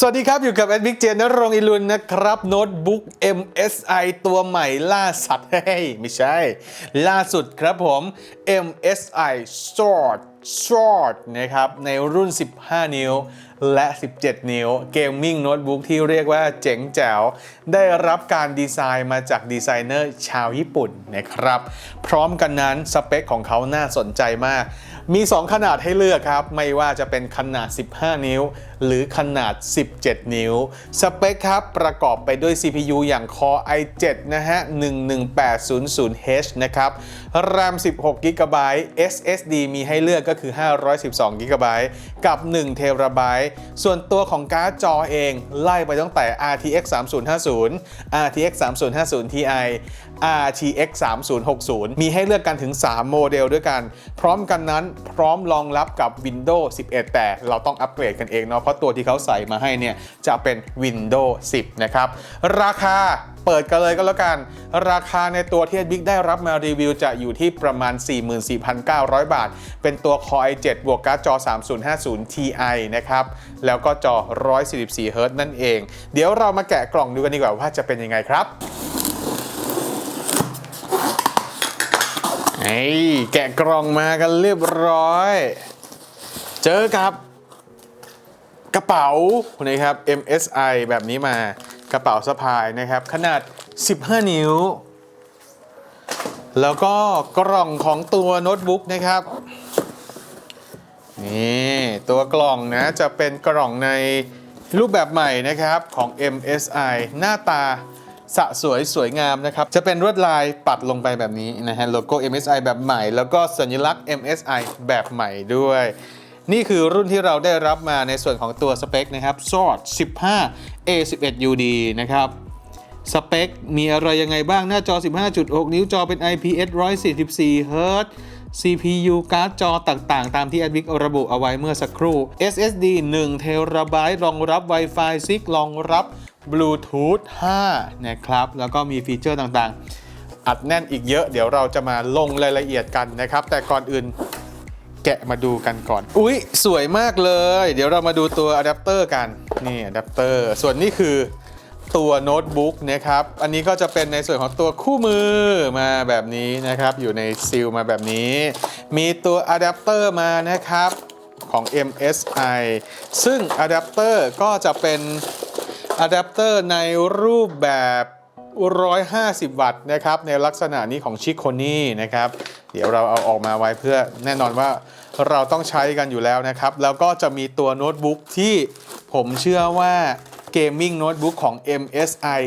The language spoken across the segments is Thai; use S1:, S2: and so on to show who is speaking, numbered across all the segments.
S1: สวัสดีครับ อยู่กับแอดมิกเจนนรงอิลุนนะครับโน้ตบุ๊ก MSI ตัวใหม่ล่าสัตว์เฮ้ยไม่ใช่ ล่าสุดครับผม MSI Short Short นะครับ ในรุ่น 15 นิ้วและ 17 นิ้ว เกมมิ่งโน้ตบุ๊กที่เรียกว่าเจ๋งแจ๋ว ได้รับการดีไซน์มาจากดีไซเนอร์ชาวญี่ปุ่นนะครับ พร้อมกันนั้นสเปคของเขาน่าสนใจมาก มี 2 ขนาดให้เลือกครับ ไม่ว่าจะเป็นขนาด 15 นิ้ว หรือขนาด 17 นิ้ว สเปคครับ ประกอบไปด้วย CPU อย่าง Core i7 นะฮะ 11800H นะครับ RAM 16 GB SSD มีให้เลือกก็คือ 512 GB กับ 1 TB ส่วนตัวของการ์ดจอเอง ไล่ไปตั้งแต่ RTX 3050 RTX 3050 Ti RTX 3060 มีให้เลือกกันถึง 3 โมเดลด้วยกัน พร้อมกันนั้นพร้อมรองรับกับ Windows 11 แต่เราต้องอัปเกรดกันเองเนาะเพราะตัวที่เขาใส่มาให้เนี่ย จะเป็น Windows 10 นะครับ ราคาเปิดกันเลยก็แล้วกัน ราคาในตัวที่บิ๊กได้รับมารีวิวจะอยู่ที่ประมาณ 44,900 บาท เป็นตัว Core i7 บวกการ์ดจอ 3050 Ti นะครับ แล้วก็จอ 144 Hz นั่นเอง เดี๋ยวเรามาแกะกล่องดูกันดีกว่าว่าจะเป็นยังไงครับ เฮ้แกะกล่องมากันเรียบร้อย เจอกับกระเป๋านะครับ MSI แบบนี้มากระเป๋าสะพายนะครับ ขนาด 15 นิ้ว แล้วก็กล่องของตัวโน้ตบุ๊กนะครับ นี่ตัวกล่องนะจะเป็นกล่องในรูปแบบใหม่นะครับของ MSI หน้าตา สะสวยสวยงามนะครับ จะเป็นลวดลายปัดลงไปแบบนี้นะฮะโลโก้ MSI แบบใหม่ แล้วก็สัญลักษณ์ MSI แบบใหม่ด้วย นี่คือรุ่นที่เราได้รับมาในส่วนของตัวสเปคนะครับ SWORD 15 A11UD นะครับสเปค มีอะไรยังไงบ้างหน้าจอ 15.6 นิ้วจอเป็น IPS 144 Hz CPU การ์ดจอต่างๆ ตามที่ a d v i c ระบุเอาไว้เมื่อสักครู่ SSD 1 t b รองรับ Wi-Fi 6 รองรับ Bluetooth 5 นะครับ แล้วก็มีฟีเจอร์ต่างๆ อัดแน่นอีกเยอะ เดี๋ยวเราจะมาลงรายละเอียดกันนะครับ แต่ก่อนอื่นแกะมาดูกันก่อน อุ๊ย สวยมากเลย เดี๋ยวเรามาดูตัวอะแดปเตอร์กัน นี่อะแดปเตอร์ ส่วนนี้คือตัวโน้ตบุ๊กนะครับ อันนี้ก็จะเป็นในส่วนของตัวคู่มือมาแบบนี้นะครับ อยู่ในซีลมาแบบนี้ มีตัวอะแดปเตอร์มานะครับของ MSI ซึ่งอะแดปเตอร์ก็จะเป็น อะแดปเตอร์ในรูปแบบ 150 วัตต์นะครับในลักษณะนี้ของชิคโคนี่นะครับเดี๋ยวเราเอาออกมาไว้เพื่อแน่นอนว่าเราต้องใช้กันอยู่แล้วนะครับ แล้วก็จะมีตัวโน้ตบุ๊กที่ผมเชื่อว่าเกมมิ่งโน้ตบุ๊กของ MSI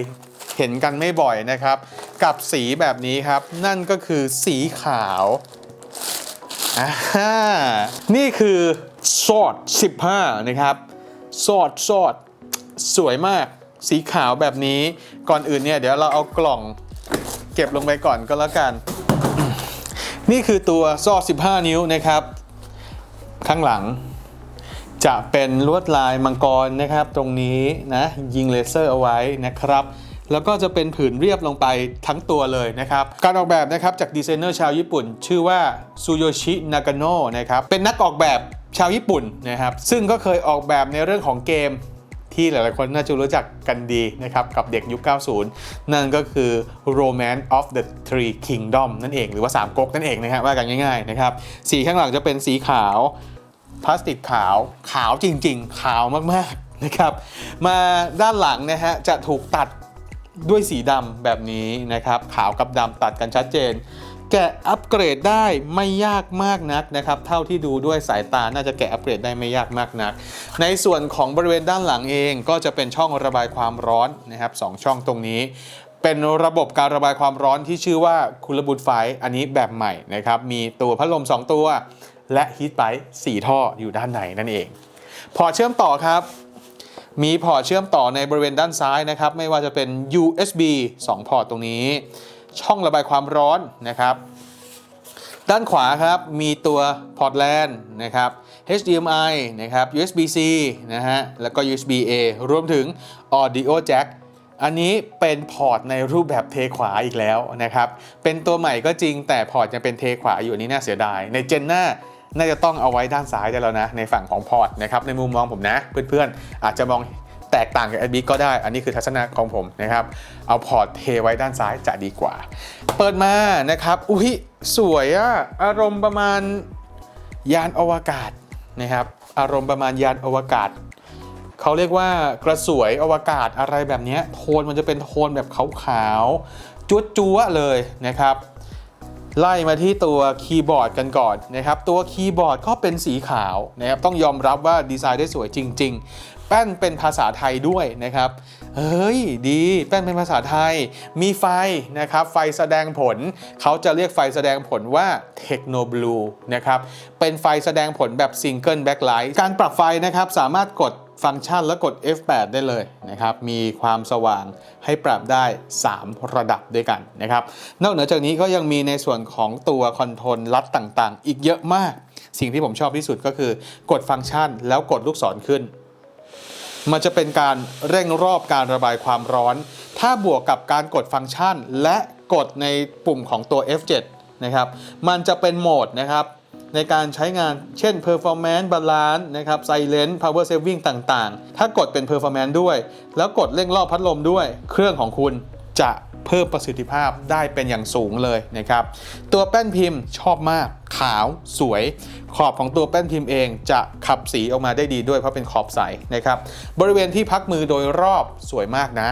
S1: เห็นกันไม่บ่อยนะครับ กับสีแบบนี้ครับ นั่นก็คือสีขาวอ่านี่คือ Sword 15 นะครับ Sword Sword สวยมากสีขาวแบบนี้ก่อนอื่นเนี่ยเดี๋ยวเราเอากล่องเก็บลงไปก่อนก็แล้วกัน นี่คือตัวซอ15 นิ้วนะครับ ข้างหลัง จะเป็นลวดลายมังกรนะครับ ตรงนี้นะยิงเลเซอร์เอาไว้นะครับแล้วก็จะเป็นผืนเรียบลงไปทั้งตัวเลยนะครับ การออกแบบนะครับจากดีไซเนอร์ชาวญี่ปุ่น ชื่อว่าซูโยชิ นากาโนะนะครับ เป็นนักออกแบบชาวญี่ปุ่นนะครับ ซึ่งก็เคยออกแบบในเรื่องของเกม ที่หลายๆคนน่าจะรู้จักกันดีนะครับกับเด็กยุค 90 นั่นก็คือ Romance of the Three Kingdom นั่นเองหรือว่า 3ก๊กนั่นเองนะครับว่ากันง่ายๆนะครับสีข้างหลังจะเป็นสีขาวพลาสติกขาวขาวจริงๆ ขาวมากๆนะครับมาด้านหลังนะฮะจะถูกตัดด้วยสีดำแบบนี้นะครับขาวกับดำตัดกันชัดเจน แกะอัปเกรดได้ไม่ยากมากนักนะครับ เท่าที่ดูด้วยสายตาน่าจะแกะอัปเกรดได้ไม่ยากมากนัก ในส่วนของบริเวณด้านหลังเองก็จะเป็นช่องระบายความร้อนนะครับสองช่องตรงนี้ เป็นระบบการระบายความร้อนที่ชื่อว่าคูลบูดไฟอันนี้แบบใหม่นะครับ มีตัวพัดลม 2 ตัว และฮีทไ i 4ท่ออยู่ด้านในนั่นเอง พอเชื่อมต่อครับมีพอร์ตเชื่อมต่อในบริเวณด้านซ้ายนะครับ ไม่ว่าจะเป็น USB 2 พอร์ตตรงนี้ ช่องระบายความร้อนนะครับ ด้านขวาครับมีตัวพอร์ต LAN นะครับ HDMI นะครับ USB-C นะฮะ แล้วก็ USB-A รวมถึง Audio Jack อันนี้เป็นพอร์ตในรูปแบบเทขวาอีกแล้วนะครับ เป็นตัวใหม่ก็จริงแต่พอร์ตยังเป็นเทขวาอยู่อันนี้น่าเสียดาย ในเจนหน้าน่าจะต้องเอาไว้ด้านซ้ายได้แล้วนะ ในฝั่งของพอร์ตนะครับในมุมมองผมนะ เพื่อนๆอาจจะมอง แตกต่างกับ a d b ก็ได้ อันนี้คือทัศนะของผมนะครับ เอาพอร์ตเทไว้ด้านซ้ายจะดีกว่า เปิดมานะครับ อุ้ยสวยอะอารมณ์ประมาณยานอวกาศนะครับ อารมณ์ประมาณยานอวกาศ เขาเรียกว่ากระสวยอวกาศอะไรแบบนี้โทนมันจะเป็นโทนแบบขาวๆจั๊วๆเลยนะครับไล่มาที่ตัวคีย์บอร์ดกันก่อนนะครับ ตัวคีย์บอร์ดก็เป็นสีขาวนะครับต้องยอมรับว่าดีไซน์ได้สวยจริงๆ แป้นเป็นภาษาไทยด้วยนะครับ เฮ้ยดีแป้นเป็นภาษาไทย มีไฟนะครับ ไฟแสดงผล เขาจะเรียกไฟแสดงผลว่า Techno Blue นะครับ เป็นไฟแสดงผลแบบ Single Backlight การปรับไฟนะครับสามารถกดฟังก์ชันแล้วกด F8 ได้เลยนะครับ มีความสว่างให้ปรับได้ 3 ระดับด้วยกันนะครับ นอกเหนือจากนี้ก็ยังมีในส่วนของตัวคอนโทรลลัดต่างๆ อีกเยอะมาก สิ่งที่ผมชอบที่สุดก็คือกดฟังก์ชันแล้วกดลูกศรขึ้น มันจะเป็นการเร่งรอบการระบายความร้อน ถ้าบวกกับการกดฟังก์ชัน และกดในปุ่มของตัว F7 นะครับ มันจะเป็นโหมดนะครับในการใช้งานเช่น performance balance นะครับ silent power saving ต่างๆ ถ้ากดเป็น performance ด้วย แล้วกดเร่งรอบพัดลมด้วย เครื่องของคุณจะ เพิ่มประสิทธิภาพได้เป็นอย่างสูงเลยนะครับ ตัวแป้นพิมพ์ชอบมาก ขาวสวย ขอบของตัวแป้นพิมพ์เองจะขับสีออกมาได้ดีด้วยเพราะเป็นขอบใสนะครับ บริเวณที่พักมือโดยรอบสวยมากนะ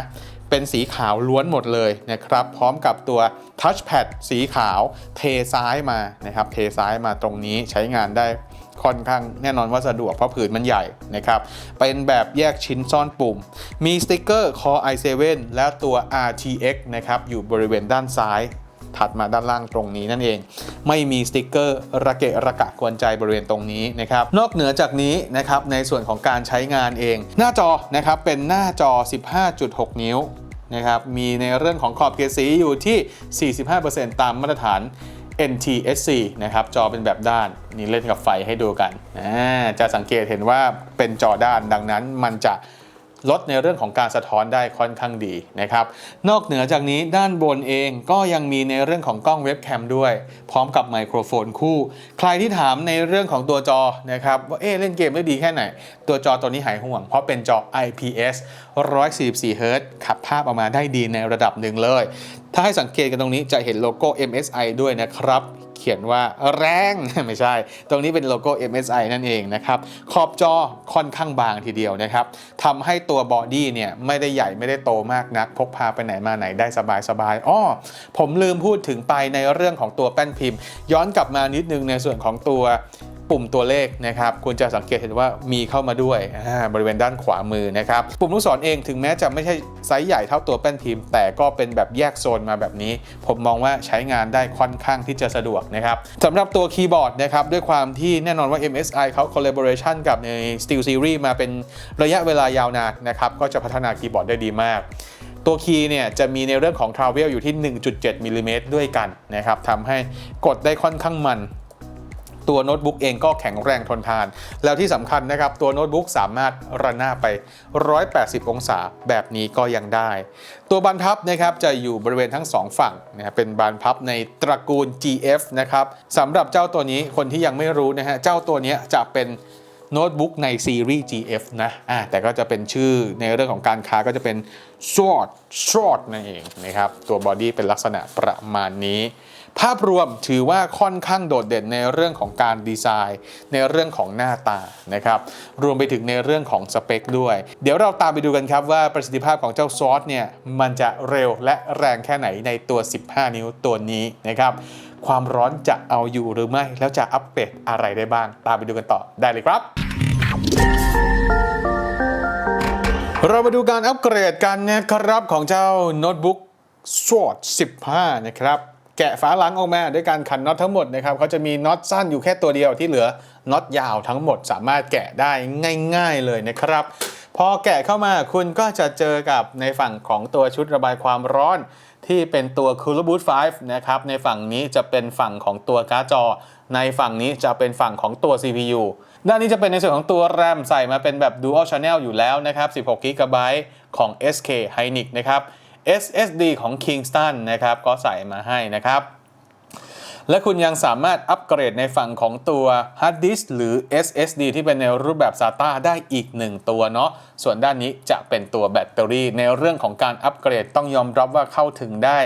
S1: เป็นสีขาวล้วนหมดเลยนะครับ พร้อมกับตัวทัชแพดสีขาวเทซ้ายมานะครับ เทซ้ายมาตรงนี้ใช้งานได้ ค่อนข้างแน่นอนว่าสะดวกเพราะผืนมันใหญ่นะครับ เป็นแบบแยกชิ้นซ่อนปุ่ม มีสติกเกอร์ Core i7 และตัว RTX นะครับอยู่บริเวณด้านซ้ายถัดมาด้านล่างตรงนี้นั่นเอง ไม่มีสติกเกอร์ระเกะระกะกวนใจบริเวณตรงนี้นะครับ นอกเหนือจากนี้นะครับในส่วนของการใช้งานเอง หน้าจอนะครับเป็นหน้าจอ 15.6 นิ้วนะครับมีในเรื่องของขอบเกรดสีอยู่ที่ 45%ตามมาตรฐาน NTSC นะครับจอเป็นแบบด้านนี่เล่นกับไฟให้ดูกันจะสังเกตเห็นว่าเป็นจอด้านดังนั้นมันจะ ลดในเรื่องของการสะท้อนได้ค่อนข้างดีนะครับ นอกเหนือจากนี้ด้านบนเองก็ยังมีในเรื่องของกล้องเว็บแคมด้วย พร้อมกับไมโครโฟนคู่ ใครที่ถามในเรื่องของตัวจอนะครับว่าเอ๊ะเล่นเกมได้ดีแค่ไหน ตัวจอตัวนี้หายห่วง เพราะเป็นจอ IPS 144 Hz ขับภาพออกมาได้ดีในระดับหนึ่งเลย ถ้าให้สังเกตกันตรงนี้จะเห็นโลโก้ MSI ด้วยนะครับ เขียนว่าแรงไม่ใช่ ตรงนี้เป็นโลโก้ MSI นั่นเองนะครับขอบจอค่อนข้างบางทีเดียวนะครับทำให้ตัวบอดี้เนี่ยไม่ได้ใหญ่ไม่ได้โตมากนัก พกพาไปไหนมาไหนได้สบายสบายอ้อผมลืมพูดถึงไปในเรื่องของตัวแป้นพิมพ์ ย้อนกลับมานิดนึงในส่วนของตัว ปุ่มตัวเลขนะครับคุณจะสังเกตเห็นว่ามีเข้ามาด้วยบริเวณด้านขวามือนะครับปุ่มลูกศรเองถึงแม้จะไม่ใช่ไซส์ใหญ่เท่าตัวแป้นพิมพ์ แต่ก็เป็นแบบแยกโซนมาแบบนี้ ผมมองว่าใช้งานได้ค่อนข้างที่จะสะดวกนะครับสำหรับตัวคีย์บอร์ดนะครับด้วยความที่แน่นอนว่า MSI เขา collaboration กับใน Steel Series มาเป็นระยะเวลายาวนานนะครับก็จะพัฒนาคีย์บอร์ดได้ดีมากตัวคีย์เนี่ยจะมีในเรื่องของ Travel อยู่ที่ 1.7มิลลิเมตรด้วยกันนะครับทำให้กดได้ค่อนข้างมัน ตัวโน้ตบุ๊กเองก็แข็งแรงทนทาน แล้วที่สำคัญนะครับ ตัวโน้ตบุ๊กสามารถระนาบไป 180 องศาแบบนี้ก็ยังได้ ตัวบานพับนะครับจะอยู่บริเวณทั้ง 2 ฝั่งนะครับเป็นบานพับในตระกูล GF นะครับสำหรับเจ้าตัวนี้คนที่ยังไม่รู้นะฮะเจ้าตัวนี้จะเป็นโน้ตบุ๊กในซีรีส์ GF นะอ่าแต่ก็จะเป็นชื่อในเรื่องของการค้าก็จะเป็น short short นั่นเองนะครับ ตัวบอดี้เป็นลักษณะประมาณนี้ ภาพรวมถือว่าค่อนข้างโดดเด่นในเรื่องของการดีไซน์ ในเรื่องของหน้าตานะครับรวมไปถึงในเรื่องของสเปคด้วย เดี๋ยวเราตามไปดูกันครับว่าประสิทธิภาพของเจ้าซอสเนี่ยมันจะเร็วและแรงแค่ไหนในตัว 15 นิ้วตัวนี้นะครับความร้อนจะเอาอยู่หรือไม่ แล้วจะอัปเดตอะไรได้บ้าง ตามไปดูกันต่อได้เลยครับเรามาดูการอัปเกรดกันนะครับของเจ้าโน้ตบุ๊ก Sword 15 นะครับ แกะฝาหลังออกมาด้วยการขันน็อตทั้งหมดนะครับเขาจะมีน็อตสั้นอยู่แค่ตัวเดียวที่เหลือน็อตยาวทั้งหมดสามารถแกะได้ง่าย ๆเลยนะครับ พอแกะเข้ามาคุณก็จะเจอกับในฝั่งของตัวชุดระบายความร้อนที่เป็นตัว Cooler Boot 5 นะครับ ในฝั่งนี้จะเป็นฝั่งของตัวการ์ดจอ ในฝั่งนี้จะเป็นฝั่งของตัว CPU ด้านนี้จะเป็นในส่วนของตัว RAM ใส่มาเป็นแบบ Dual Channel อยู่แล้วนะครับ 16 GB ของ SK Hynix นะครับ SSD ของ Kingston นะครับก็ใส่มาให้นะครับและคุณยังสามารถอัปเกรดในฝั่งของตัว Hard Disk หรือ SSD ที่เป็นในรูปแบบ SATA ได้อีก 1 ตัวเนาะ ส่วนด้านนี้จะเป็นตัวแบตเตอรี่ ในเรื่องของการอัปเกรดต้องยอมรับว่าเข้าถึงได้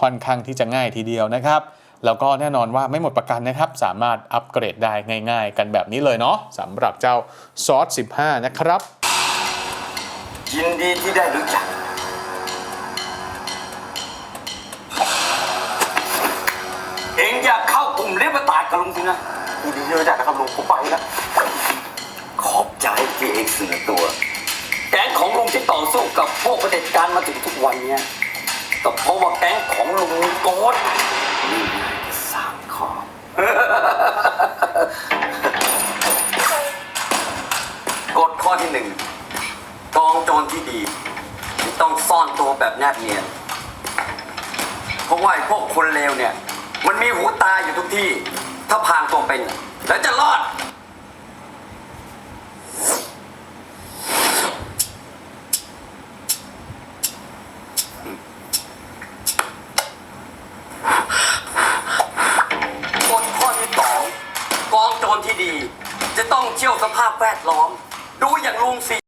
S1: ค่อนข้างที่จะง่ายทีเดียวนะครับ แล้วก็แน่นอนว่าไม่หมดประกันนะครับ สามารถอัปเกรดได้ง่าย ๆ กันแบบนี้เลยเนาะสำหรับเจ้า Source 15 นะครับ
S2: ยินดีที่ได้รู้จัก จริงนะยินดีที่รู้จักนะครับลุงผมไปแล้วขอบใจที่เองเสือตัว แก๊งของลุงที่ต่อสู้กับพวกประเผด็จการมาถึงทุกวันเนี้ยก็เพราะว่าแก๊งของลุงโกดนี่ไงจะสร้างคอบ กฎข้อที่หนึ่งกองโจรที่ดีที่ต้องซ่อนตัวแบบแนบเนียน เพราะว่าไอ้พวกคนเลวเนี่ย มันมีหูตาอยู่ทุกที่ ถ้าพรางตัวเป็น แล้วจะรอด กฎข้อที่สองกองโจรที่ดี จะต้องเชี่ยวสภาพแวดล้อม ดูอย่างลุงสิ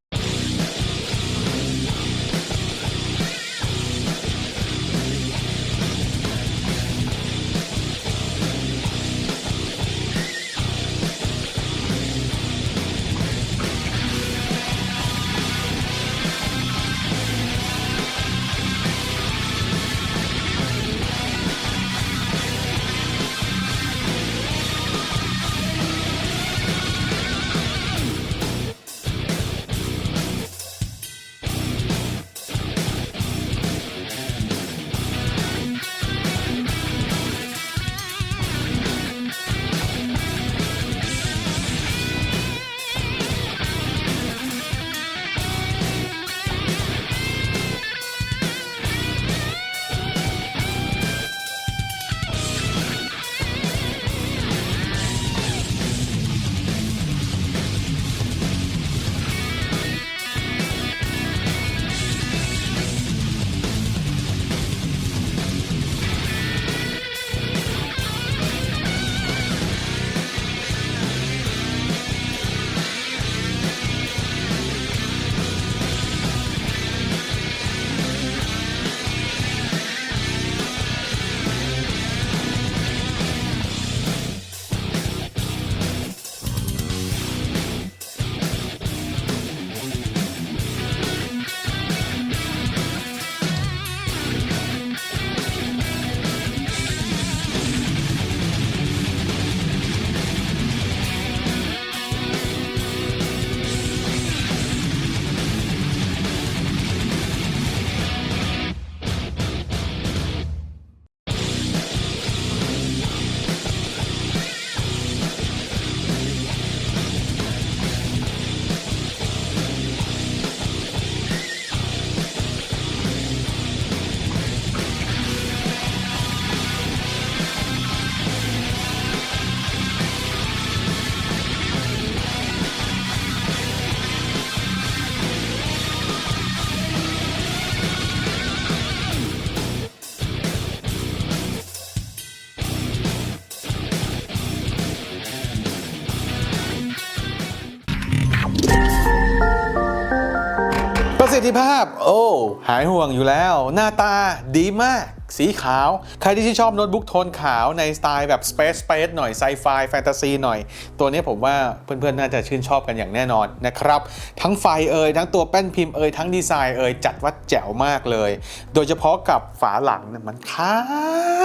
S1: ภาพ โอ้ หายห่วงอยู่แล้ว หน้าตาดีมาก สีขาว ใครที่ชื่นชอบโน้ตบุ๊กโทนขาวในสไตล์แบบ Space Space หน่อยไซไฟแฟนตาซีหน่อย ตัวนี้ผมว่าเพื่อนๆ น่าจะชื่นชอบกันอย่างแน่นอนนะครับ ทั้งไฟเอ่ยทั้งตัวแป้นพิมพ์เอ่ยทั้งดีไซน์เอ่ยจัดว่าแจ๋วมากเลย โดยเฉพาะกับฝาหลังนี่มันขา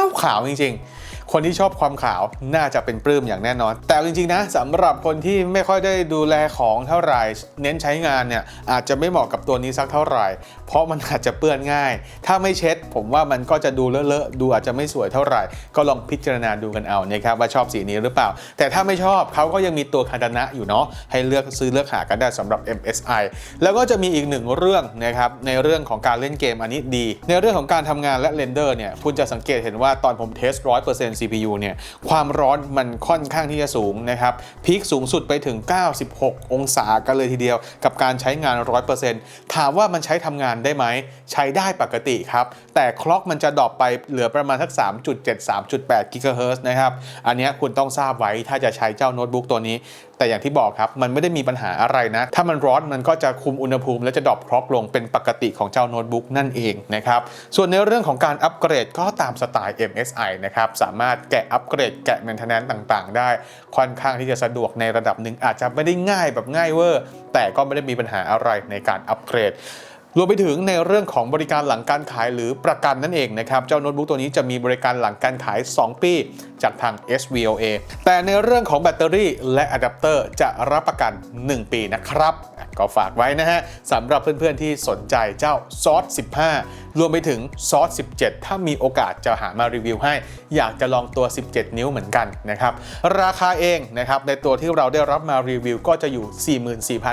S1: วขาวจริงๆ คนที่ชอบความขาวน่าจะเป็นปลื้มอย่างแน่นอน แต่จริงๆนะสำหรับคนที่ไม่ค่อยได้ดูแลของเท่าไหร่ เน้นใช้งานเนี่ยอาจจะไม่เหมาะกับตัวนี้สักเท่าไหร่ เพราะมันอาจจะเปื้อนง่าย ถ้าไม่เช็ด ผมว่ามันก็จะดูเลอะๆดูอาจจะไม่สวยเท่าไหร่ ก็ลองพิจารณาดูกันเอานะครับว่าชอบสีนี้หรือเปล่า แต่ถ้าไม่ชอบเขาก็ยังมีตัวคาตานะอยู่เนาะให้เลือกซื้อเลือกหากันได้สำหรับ MSI แล้วก็จะมีอีกหนึ่งเรื่องนะครับในเรื่องของการเล่นเกมอันนี้ดี ในเรื่องของการทำงานและเรนเดอร์เนี่ยคุณจะสังเกตเห็นว่าตอนผมเทสร้อยเปอร์เซ็นต์ CPU เนี่ยความร้อนมันค่อนข้างที่จะสูงนะครับพีคสูงสุดไปถึง 96 องศากันเลยทีเดียว กับการใช้งาน 100%ถามว่ามันใช้ทำงานได้ไหม ใช้ได้ปกติครับ แต่คล็อกมันจะดรอปไปเหลือประมาณสัก 3.7 3.8กิกะเฮิรตซ์นะครับ อันนี้คุณต้องทราบไว้ถ้าจะใช้เจ้าโน้ตบุ๊กตัวนี้ แต่อย่างที่บอกครับ มันไม่ได้มีปัญหาอะไรนะ ถ้ามันร้อนมันก็จะคุมอุณหภูมิ และจะดรอปคล็อกลงเป็นปกติของเจ้าโน้ตบุ๊กนั่นเองนะครับ ส่วนในเรื่องของการอัปเกรดก็ตามสไตล์ MSI นะครับ สามารถแกะอัปเกรดแกะ maintenance ต่างๆ ได้ ค่อนข้างที่จะสะดวกในระดับหนึ่งอาจจะไม่ได้ง่ายแบบง่ายเวอร์แต่ก็ไม่ได้มีปัญหาอะไรในการอัปเกรด รวมไปถึงในเรื่องของบริการหลังการขายหรือประกันนั่นเองนะครับ เจ้าโน้ตบุ๊กตัวนี้จะมีบริการหลังการขาย 2 ปี จากทาง SVOA แต่ในเรื่องของแบตเตอรี่และอะแดปเตอร์จะรับประกัน 1 ปีนะครับ ก็ฝากไว้นะฮะสำหรับเพื่อนๆที่สนใจเจ้าซอส15 รวมไปถึงซอส 17 ถ้ามีโอกาสจะหามารีวิวให้ อยากจะลองตัว 17 นิ้วเหมือนกันนะครับ ราคาเองนะครับในตัวที่เราได้รับมารีวิวก็จะอยู่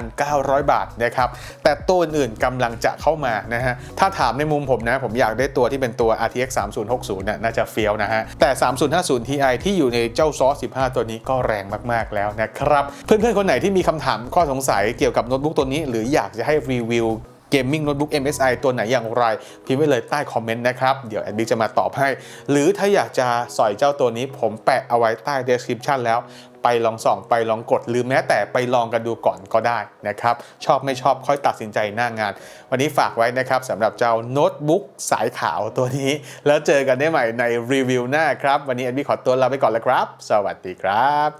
S1: 44,900 บาทนะครับ แต่ตัวอื่นกำลังจะเข้ามานะฮะ ถ้าถามในมุมผมนะ ผมอยากได้ตัวที่เป็นตัว RTX 3060น่ะน่าจะเฟี้ยวนะฮะ แต่ 3050 Ti ที่อยู่ในเจ้าซอส 15 ตัวนี้ก็แรงมากๆแล้วนะครับ เพื่อนๆ คนไหนที่มีคำถามข้อสงสัยเกี่ยวกับโน้ตบุ๊กตัวนี้ หรืออยากจะให้รีวิว เกมมิ่งโน้ตบุ๊ก MSI ตัวไหนอย่างไร พิมพ์ไว้เลยใต้คอมเมนต์นะครับ เดี๋ยวแอดบิ๊กจะมาตอบให้ หรือถ้าอยากจะสอยเจ้าตัวนี้ผมแปะเอาไว้ใต้ description แล้วไปลองส่องไปลองกดหรือแม้แต่ไปลองกันดูก่อนก็ได้นะครับ ชอบไม่ชอบค่อยตัดสินใจหน้างาน วันนี้ฝากไว้นะครับสำหรับเจ้าโน้ตบุ๊กสายขาวตัวนี้ แล้วเจอกันได้ใหม่ในรีวิวหน้าครับ วันนี้แอดบิ๊กขอตัวลาไปก่อนแล้วครับ สวัสดีครับ